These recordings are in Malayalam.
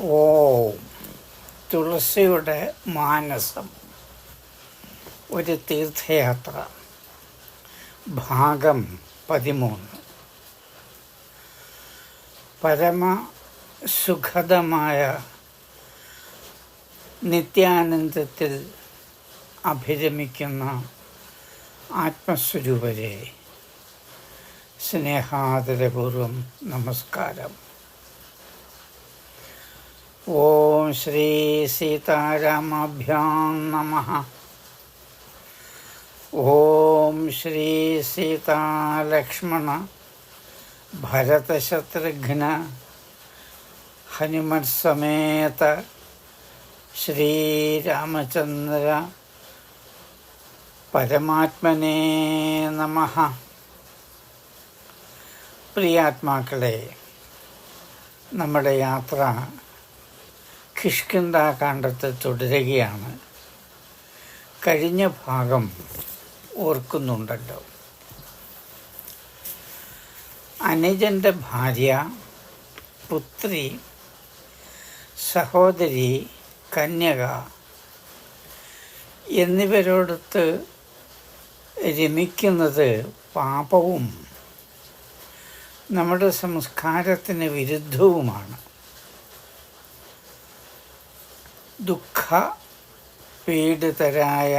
ഓ തുളസിയുടെ മാനസം. ഒരു തീർത്ഥയാത്ര. ഭാഗം പതിമൂന്ന്. പരമ സുഖദമായ നിത്യാനന്ദത്തിൽ അഭിരമിക്കുന്ന ആത്മസ്വരൂപരെ സ്നേഹാദരപൂർവം നമസ്കാരം. നമ ഓം ശ്രീ സീതാലക്ഷ്മണ ഭരതശത്രുഘ്ന ഹനുമത് സമേത ശ്രീരാമചന്ദ്ര പരമാത്മനേ നമ പ്രിയാത്മാക്കളെ നമ്മുടെ യാത്ര കിഷ്കിന്ത കാണ്ഡത്ത് തുടരുകയാണ്. കഴിഞ്ഞ ഭാഗം ഓർക്കുന്നുണ്ടല്ലോ. അനുജന്റെ ഭാര്യ പുത്രി സഹോദരി കന്യക എന്നിവരോടൊത്ത് രമിക്കുന്നത് പാപവും നമ്മുടെ സംസ്കാരത്തിന് വിരുദ്ധവുമാണ്. ദുഃഖ പീഡിതരായ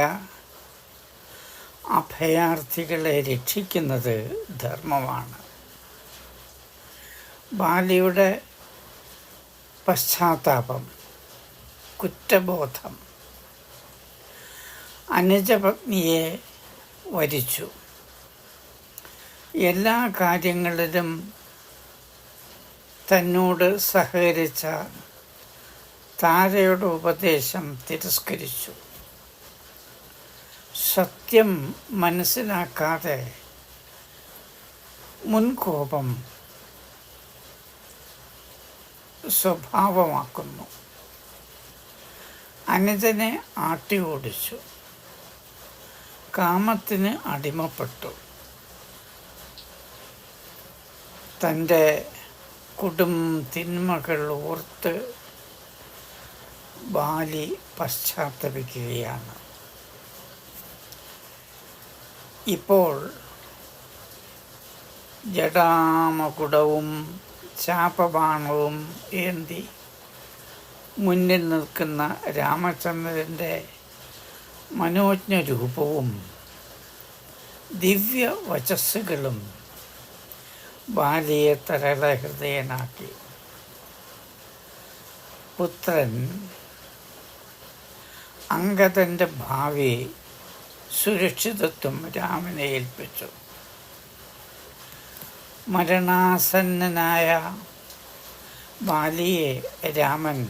അഭയാർത്ഥികളെ രക്ഷിക്കുന്നത് ധർമ്മമാണ്. ബാലിയുടെ പശ്ചാത്താപം കുറ്റബോധം അനുജപത്നിയെ വരിച്ചു. എല്ലാ കാര്യങ്ങളിലും തന്നോട് സഹകരിച്ച താരയുടെ ഉപദേശം തിരസ്കരിച്ചു. സത്യം മനസ്സിലാക്കാതെ മുൻകോപം സ്വഭാവമാക്കുന്നു. അനുജനെ ആട്ടി ഓടിച്ചു കാമത്തിന് അടിമപ്പെട്ടു. തന്റെ കുടും തിന്മകൾ ഓർത്ത് ബാലി പശ്ചാത്തപിക്കുകയാണ്. ഇപ്പോൾ ജടാമകുടവും ചാപബാണവും ഏന്തി മുന്നിൽ നിൽക്കുന്ന രാമചന്ദ്രന്റെ മനോജ്ഞ രൂപവും ദിവ്യ വചസ്സുകളും ബാലിയെ തരളഹൃദയനാക്കി പുത്രൻ അങ്കദന്റെ ഭാവി സുരക്ഷിതത്വം രാമനെ ഏൽപ്പിച്ചു. മരണാസന്നനായ ബാലിയെ രാമൻ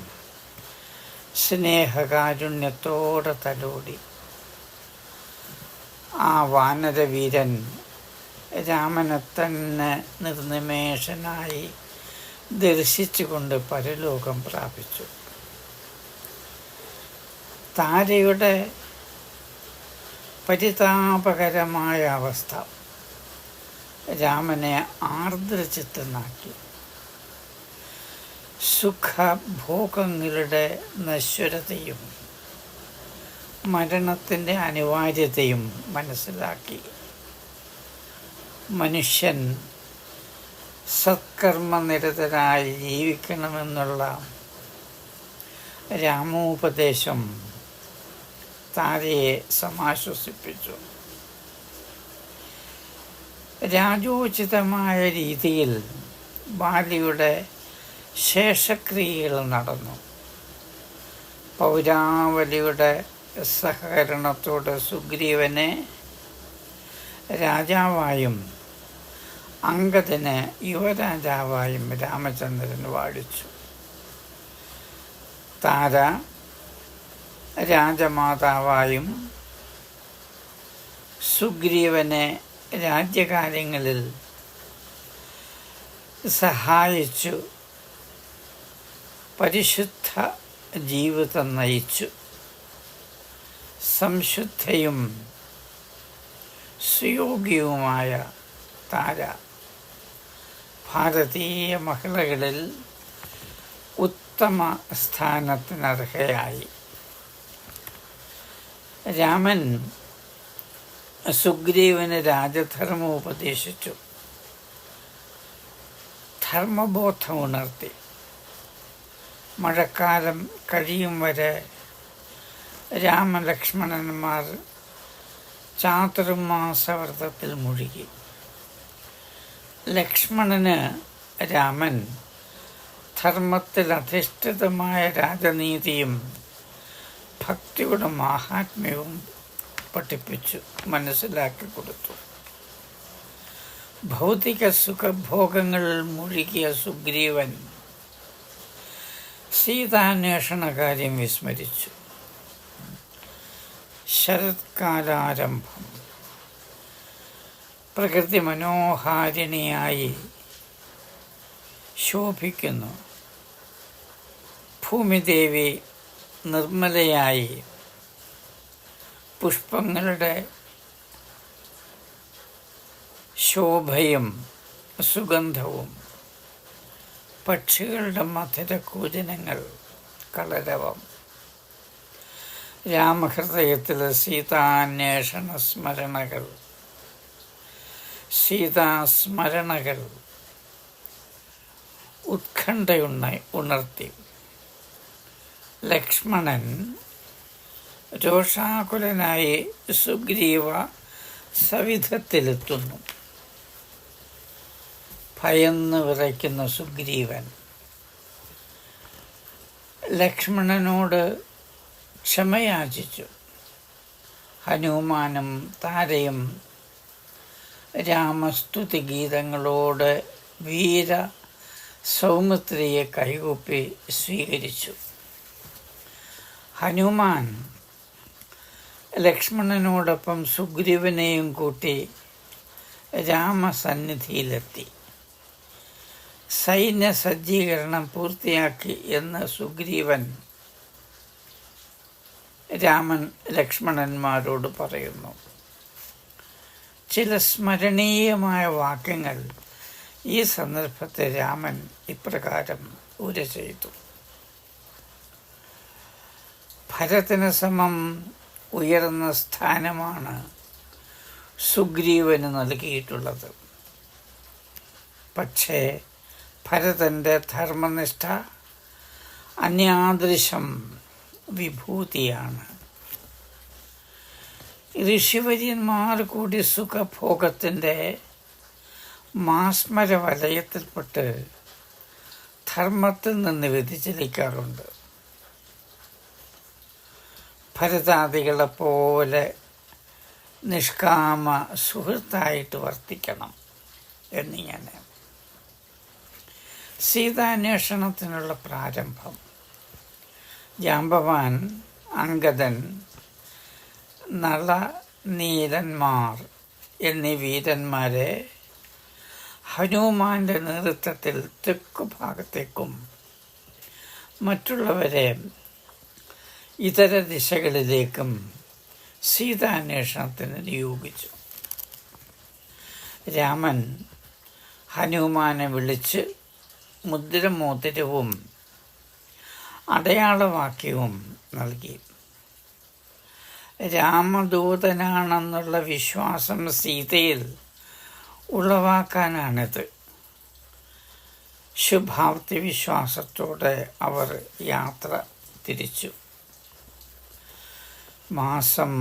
സ്നേഹകാരുണ്യത്തോടെ തലോടി. ആ വാനരവീരൻ രാമനെ തന്നെ നിർനിമേഷനായി ദർശിച്ചുകൊണ്ട് പരലോകം പ്രാപിച്ചു. താരയുടെ പരിതാപകരമായ അവസ്ഥ. രാമനെ ആർദ്രചിത്തനാക്കി. സുഖഭോഗങ്ങളുടെ നശ്വരതയും മരണത്തിന്റെ അനിവാര്യതയും മനസ്സിലാക്കി. മനുഷ്യൻ സത്കർമ്മനിരതരായി ജീവിക്കണമെന്നുള്ള രാമോപദേശം താരയെ സമാശ്വസിപ്പിച്ചു രാജോചിതമായ രീതിയിൽ ബാലിയുടെ ശേഷക്രിയകൾ നടന്നു. പൗരാവലിയുടെ സഹകരണത്തോടെ സുഗ്രീവനെ രാജാവായും അംഗത്തിന് യുവരാജാവായും രാമചന്ദ്രൻ വാഴിച്ചു. താര രാജമാതാവായും സുഗ്രീവനെ രാജ്യകാര്യങ്ങളിൽ സഹായിച്ചു പരിശുദ്ധ ജീവിതം നയിച്ചു. സംശുദ്ധയും സുയോഗ്യവുമായ താര ഭാരതീയ മഹിളകളിൽ ഉത്തമ സ്ഥാനത്തിനർഹയായി. രാമൻ സുഗ്രീവന് രാജധർമ്മം ഉപദേശിച്ചു. ധർമ്മബോധം ഉണർത്തി. മഴക്കാലം കഴിയും വരെ രാമലക്ഷ്മണന്മാർ ചാതുർമാസവ്രതത്തിൽ മുഴുകി. ലക്ഷ്മണന് രാമൻ ധർമ്മത്തിൽ അധിഷ്ഠിതമായ രാജനീതിയും ഭക്തിയുടെ മാഹാത്മ്യവും പഠിപ്പിച്ചു മനസ്സിലാക്കി കൊടുത്തു. ഭൗതിക സുഖഭോഗങ്ങളിൽ മുഴുകിയ സുഗ്രീവൻ സീതാന്വേഷണ കാര്യം വിസ്മരിച്ചു. ശരത്കാലാരംഭം. പ്രകൃതി മനോഹാരിണിയായി ശോഭിക്കുന്നു. ഭൂമിദേവി നിർമ്മലയായി. പുഷ്പങ്ങളുടെ ശോഭയും സുഗന്ധവും പക്ഷികളുടെ മധുരകൂജനങ്ങൾ കളരവം രാമഹൃദയത്തിലെ സീതാന്വേഷണ സ്മരണകൾ സീതാസ്മരണകൾ ഉത്കണ്ഠയുണ്ണ ഉണർത്തി. ലക്ഷ്മണൻ രോഷാകുലനായി സുഗ്രീവ സവിധത്തിലെത്തുന്നു. ഭയന്ന് വിറയ്ക്കുന്ന സുഗ്രീവൻ ലക്ഷ്മണനോട് ക്ഷമയാചിച്ചു. ഹനുമാനും താരയും രാമസ്തുതി ഗീതങ്ങളോട് വീര സൗമിത്രിയെ കൈകൂപ്പി സ്വീകരിച്ചു. ഹനുമാൻ ലക്ഷ്മണനോടൊപ്പം സുഗ്രീവനെയും കൂട്ടി രാമസന്നിധിയിലെത്തി. സൈന്യ സജ്ജീകരണം പൂർത്തിയാക്കി എന്ന് സുഗ്രീവൻ രാമൻ ലക്ഷ്മണന്മാരോട് പറയുന്നു. ചില സ്മരണീയമായ വാക്യങ്ങൾ ഈ സന്ദർഭത്തെ രാമൻ ഇപ്രകാരം ഉര ചെയ്തു. ഭരതന് സമം ഉയർന്ന സ്ഥാനമാണ് സുഗ്രീവന് നൽകിയിട്ടുള്ളത്. പക്ഷേ ഭരതന്റെ ധർമ്മനിഷ്ഠ അന്യാദൃശം വിഭൂതിയാണ്. ഋഷിവര്യന്മാർ കൂടി സുഖഭോഗത്തിന്റെ മാസ്മര വലയത്തിൽപ്പെട്ട് ധർമ്മത്തിൽ നിന്ന് വ്യതിചലിക്കാറുണ്ട്. ഭരതാദികളെ പോലെ നിഷ്കാമ സുഹൃത്തായിട്ട് വർത്തിക്കണം എന്നിങ്ങനെ. സീതാന്വേഷണത്തിനുള്ള പ്രാരംഭം. ജാമ്പവാൻ അങ്കദൻ നള നീലന്മാർ എന്നീ വീരന്മാരെ ഹനുമാന്റെ നേതൃത്വത്തിൽ തെക്കു ഭാഗത്തേക്കും മറ്റുള്ളവരെ ഇതര ദിശകളിലേക്കും സീതാന്വേഷണത്തിന് നിയോഗിച്ചു. രാമൻ ഹനുമാനെ വിളിച്ച് മുദ്രമോതിരവും അടയാളവാക്യവും നൽകി. രാമദൂതനാണെന്നുള്ള വിശ്വാസം സീതയിൽ ഉളവാക്കാനാണിത്. ശുഭാപ്തി വിശ്വാസത്തോടെ അവർ യാത്ര തിരിച്ചു. മാസം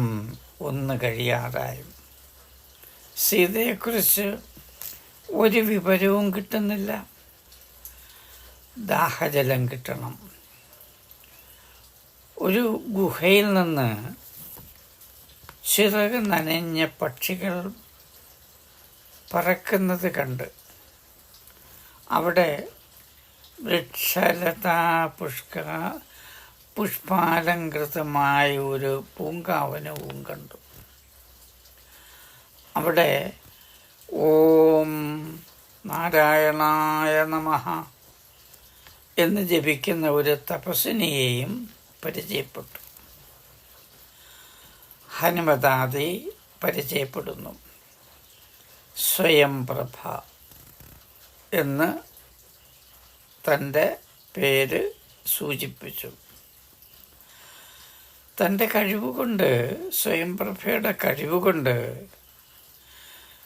ഒന്ന് കഴിയാറായി. സീതയെക്കുറിച്ച് ഒരു വിവരവും കിട്ടുന്നില്ല. ദാഹജലം കിട്ടണം. ഒരു ഗുഹയിൽ നിന്ന് ചിറക് നനഞ്ഞ പക്ഷികൾ പറക്കുന്നത് കണ്ട് അവിടെ വൃക്ഷലതാ പുഷ്ക പുഷ്പാലങ്കൃതമായ ഒരു പൂങ്കാവനവും കണ്ടു. അവിടെ ഓം നാരായണായ നമ എന്ന് ജപിക്കുന്ന ഒരു തപസ്വിനിയെയും പരിചയപ്പെട്ടു. ഹനുമതാദി പരിചയപ്പെടുന്നു. സ്വയംപ്രഭ എന്ന് തന്റെ പേര് സൂചിപ്പിച്ചു. തന്റെ കഴിവുകൊണ്ട് സ്വയംപ്രഭയുടെ കഴിവുകൊണ്ട്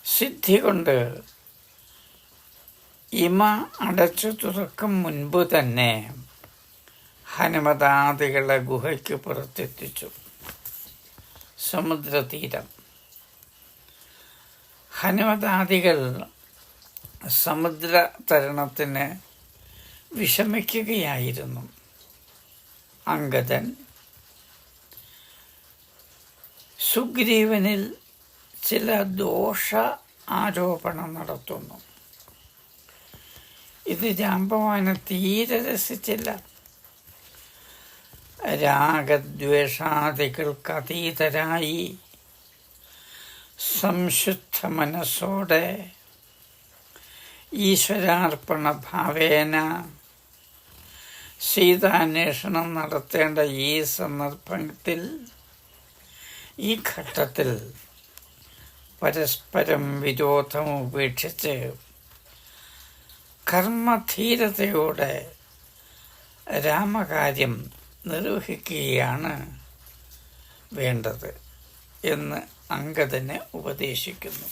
സിദ്ധി കൊണ്ട് ഇമ അടച്ചു തുറക്കും മുൻപ് തന്നെ ഹനുമതാദികളെ ഗുഹയ്ക്ക് പുറത്തെത്തിച്ചു. സമുദ്രതീരം. ഹനുമതാദികൾ സമുദ്ര തരണത്തിന് വിഷമിക്കുകയായിരുന്നു. അങ്കദൻ സുഗ്രീവനിൽ ചില ദോഷ ആരോപണം നടത്തുന്നു. ഇത് ജാമ്പവാന തീരെ രസിച്ചില്ല. രാഗദ്വേഷാദികൾക്ക് അതീതരായി. സംശുദ്ധ മനസ്സോടെ ഈശ്വരാർപ്പണ ഭാവേന സീതാന്വേഷണം നടത്തേണ്ട ഈ സന്ദർഭത്തിൽ ഈ ഘട്ടത്തിൽ പരസ്പരം വിരോധം ഉപേക്ഷിച്ച് കർമ്മധീരതയോടെ രാമകാര്യം നിർവഹിക്കുകയാണ് വേണ്ടത് എന്ന് അങ്കദനെ ഉപദേശിക്കുന്നു.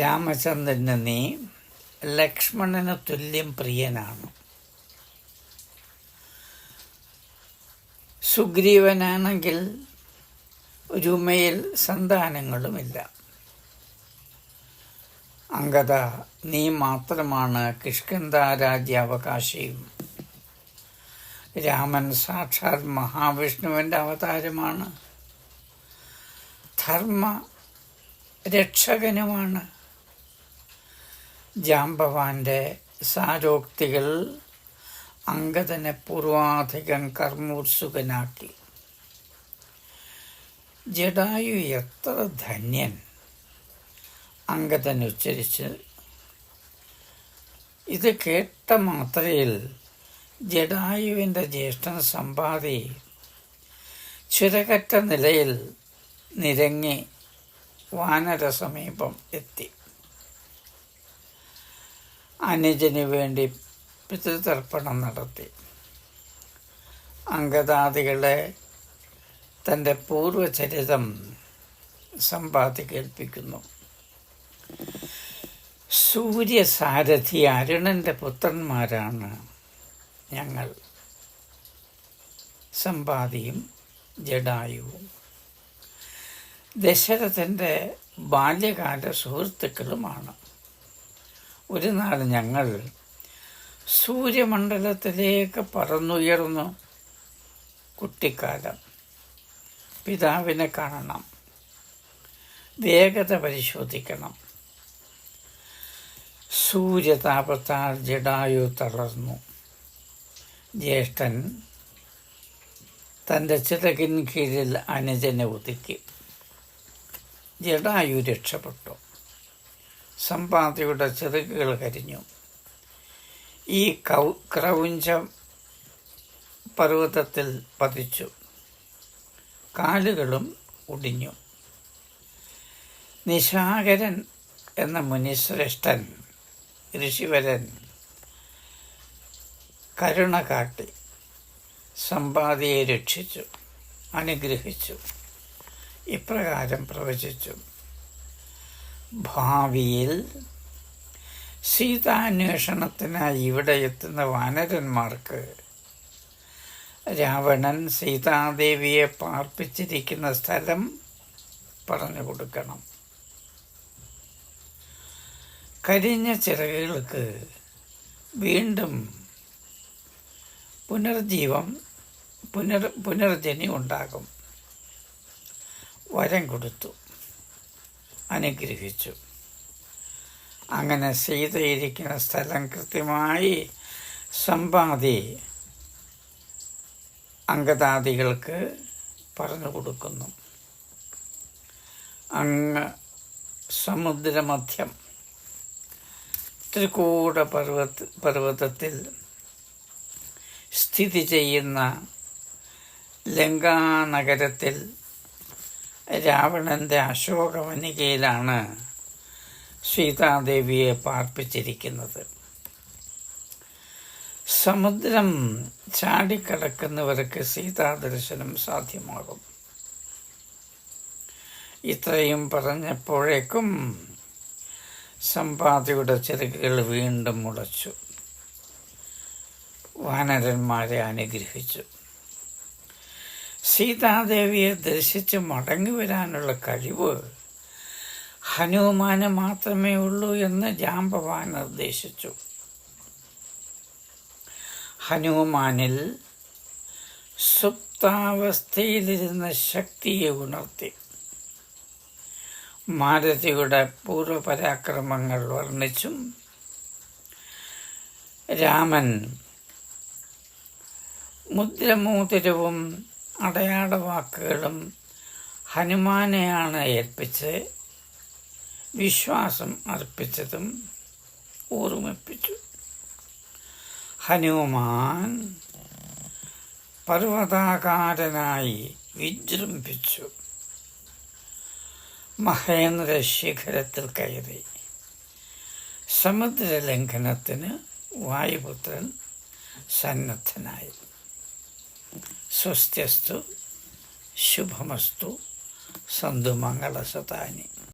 രാമചന്ദ്രന് നീ ലക്ഷ്മണന് തുല്യം പ്രിയനാണ്. സുഗ്രീവനാണെങ്കിൽ ഒരുമയിൽ സന്താനങ്ങളുമില്ല. അങ്കത നീ മാത്രമാണ് കിഷ്കന്ത രാജ്യാവകാശിയും രാമൻ സാക്ഷാത് മഹാവിഷ്ണുവിന്റെ അവതാരമാണ്. ധർമ്മ രക്ഷകനുമാണ്. ജാമ്പവാന്റെ സാരോക്തികൾ അങ്കദനെ പൂർവാധികം കർമ്മോത്സുകനാക്കി. ജഡായു എത്ര ധന്യൻ? അങ്കദൻ ഉച്ചരിച്ച്. ഇത് കേട്ട മാത്രയിൽ ജഡായുവിന്റെ ജ്യേഷ്ഠൻ സമ്പാതി ചുരകറ്റ നിലയിൽ നിരങ്ങി വാനര സമീപം എത്തി. അനുജന് വേണ്ടി പിതൃതർപ്പണം നടത്തി. അങ്കദാദികളെ തന്റെ പൂർവചരിതം സമ്പാദിക്കേൽപ്പിക്കുന്നു സൂര്യസാരഥി അരുണന്റെ പുത്രന്മാരാണ് ഞങ്ങൾ. സമ്പാദിയും ജഡായുവും. ദശരഥന്റെ ബാല്യകാല സുഹൃത്തുക്കളുമാണ്. ഒരു നാൾ ഞങ്ങൾ സൂര്യമണ്ഡലത്തിലേക്ക് പറന്നുയർന്നു. കുട്ടിക്കാലം. പിതാവിനെ കാണണം. വേഗത പരിശോധിക്കണം. സൂര്യതാപത്താൽ ജഡായു തളർന്നു. ജ്യേഷ്ഠൻ തന്റെ ചിറകിൻ കീഴിൽ അനുജനെ ഒതുക്കി. ജഡായു രക്ഷപ്പെട്ടു. സമ്പാദിയുടെ ചിറകുകൾ കരിഞ്ഞു. ഈ കൗ ക്രൗഞ്ച പർവതത്തിൽ പതിച്ചു. കാലുകളും ഒടിഞ്ഞു. നിശാകരൻ എന്ന മുനിശ്രേഷ്ഠൻ ഋഷിവരൻ കരുണ കാട്ടി സമ്പാദിയെ രക്ഷിച്ചു അനുഗ്രഹിച്ചു ഇപ്രകാരം പ്രവചിച്ചു. ഭാവിയിൽ സീതാന്വേഷണത്തിനായി ഇവിടെ എത്തുന്ന വാനരന്മാർക്ക് രാവണൻ സീതാദേവിയെ പാർപ്പിച്ചിരിക്കുന്ന സ്ഥലം പറഞ്ഞു കൊടുക്കണം. കരിഞ്ഞ ചിറകുകൾക്ക് വീണ്ടും പുനർജീവം പുനർ പുനർജനി ഉണ്ടാകും. വരം കൊടുത്തു അനുഗ്രഹിച്ചു. അങ്ങനെ സീതയിരിക്കുന്ന സ്ഥലം കൃത്യമായി സമ്പാദി അംഗദാദികൾക്ക് പറഞ്ഞു കൊടുക്കുന്നു. അങ്ങ് സമുദ്രമധ്യം ത്രികൂട പർവത പർവതത്തിൽ സ്ഥിതി ചെയ്യുന്ന ലങ്കാനഗരത്തിൽ രാവണന്റെ അശോകവനികയിലാണ് സീതാദേവിയെ പാർപ്പിച്ചിരിക്കുന്നത്. സമുദ്രം ചാടിക്കടക്കുന്നവർക്ക് സീതാദർശനം സാധ്യമാകും. ഇത്രയും പറഞ്ഞപ്പോഴേക്കും സമ്പാദിയുടെ ചെറുകുകൾ വീണ്ടും മുളച്ചു. വാനരന്മാരെ അനുഗ്രഹിച്ചു. സീതാദേവിയെ ദർശിച്ച് മടങ്ങി വരാനുള്ള കഴിവ് ഹനുമാന് മാത്രമേ ഉള്ളൂ എന്ന് ജാമ്പവാൻ നിർദ്ദേശിച്ചു. ഹനുമാനിൽ സുപ്താവസ്ഥയിലിരുന്ന ശക്തിയെ ഉണർത്തി. മാരുതിയുടെ പൂർവപരാക്രമങ്ങൾ വർണിച്ചും രാമൻ മുദ്രമോതിരവും അടയാളവാക്കുകളും ഹനുമാനെയാണ് ഏൽപ്പിച്ച് വിശ്വാസം അർപ്പിച്ചതും ഓർമ്മിപ്പിച്ചു. ഹനുമാൻ പർവതാകാരനായി വിജൃംഭിച്ചു. മഹേന്ദ്ര ശിഖരത്തിൽ കയറി. സമുദ്രലംഘനത്തിന് വായുപുത്രൻ സന്നദ്ധനായി. സ്വസ്ത്യസ്തു ശുഭമസ്തു സന്തു മംഗളസതാനി